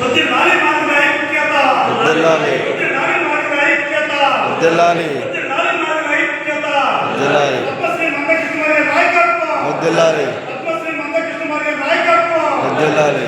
వద్దలాలి వద్దలాలి వద్దలాలి వద్దలాలి వద్దలాలి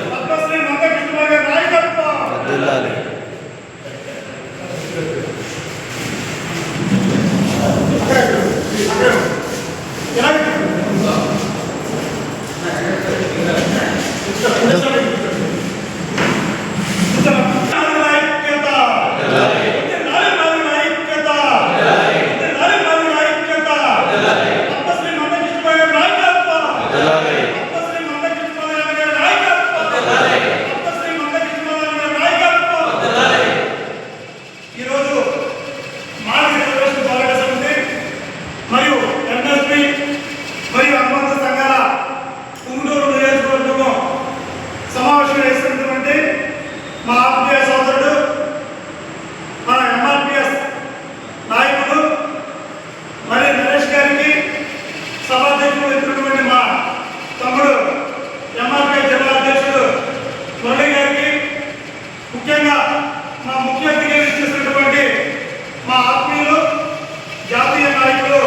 గారు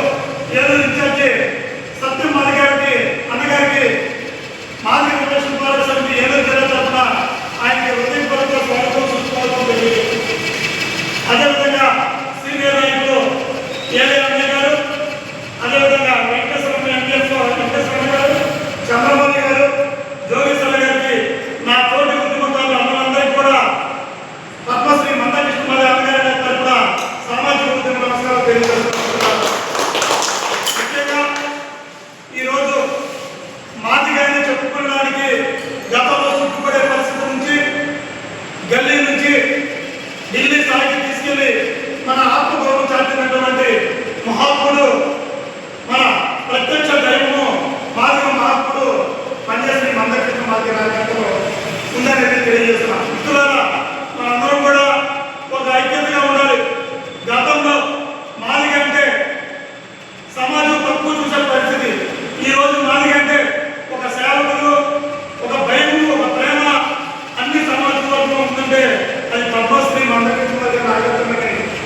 ఏదో ఇన్ఛార్జి సత్యం మాది గారికి అన్నగారికి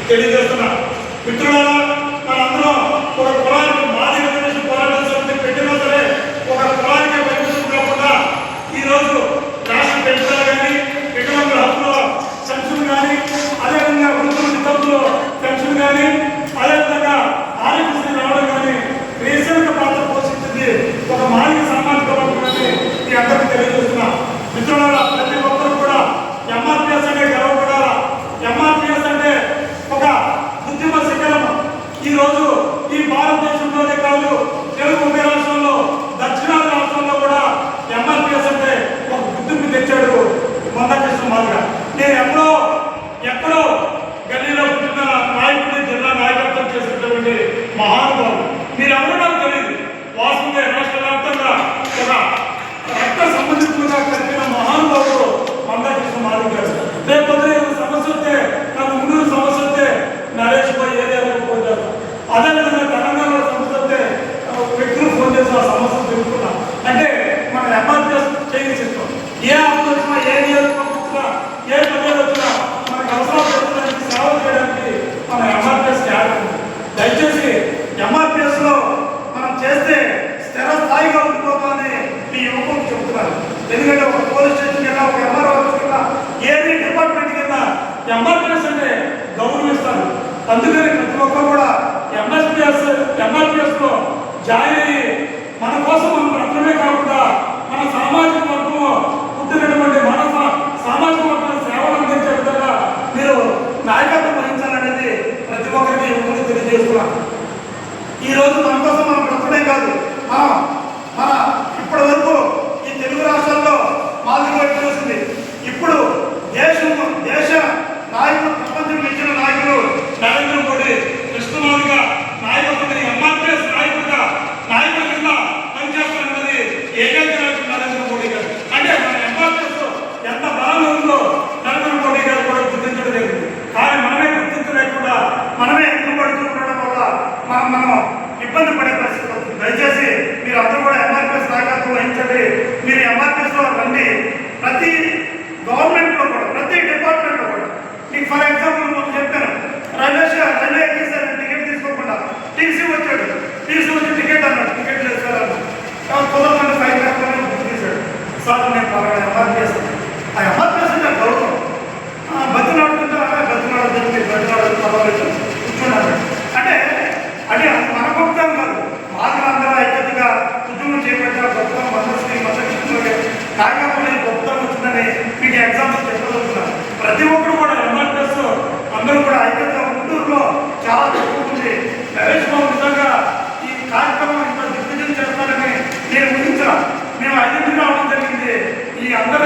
తెలియజేస్తున్నా. మిత్రులారా రోజు ఈ భారతదేశంలోనే కాదు తెలుగు ఉభయ రాష్ట్రంలో దక్షిణాది రాష్ట్రంలో కూడా ఎంఆర్పిఎస్ అంటే ఒక గుర్తింపు తెచ్చాడు మందకృష్ణ మాదిగా. నేను ఎప్పుడో ఎక్కడో గల్లీలో పుట్టిన నాయకుడిని జిల్లా నాయకత్వం చేసినటువంటి మహానుభావుడు. మీరు ఎవరో నాకు తెలియదు వాస్తవంగా రాష్ట్ర వ్యాప్తంగా ఒక రక్త సంబంధితులుగా ఎందుకంటే ఒక పోలీస్ స్టేషన్ కింద ఒక ఎంఆర్ఓ కింద ఏది డిపార్ట్మెంట్ కింద ఎంఆర్పిఎస్ అంటే గౌరవిస్తారు అందుకని ప్రతి ఒక్కరు కూడా ఎంఎస్పిఎస్ ఎంఆర్పిఎస్లో జాయిన్ అయ్యి ప్రతి గవర్నమెంట్లో కూడా ప్రతి డిపార్ట్మెంట్లో కూడా. నీకు ఫర్ ఎగ్జాంపుల్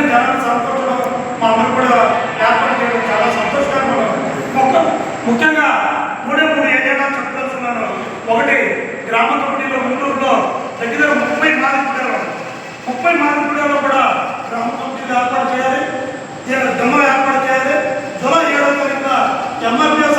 జనాన్ని సంతోషం మా అందరూ కూడా ఏర్పాటు చేయడం చాలా సంతోషకరంగా ముఖ్యంగా మూడే మూడు ఏదైనా చెప్పదలుచున్నాను ఒకటి గ్రామ కమిటీలో గుంటూరులో దగ్గర ముప్పై మార్పుడాలు ముప్పై మాదిరిపడాలో కూడా గ్రామ కమిటీలు ఏర్పాటు చేయాలి. దొంగలు ఏర్పాటు చేయాలి. జూలై ఏడో తారీఖున ఎంఆర్పిఎస్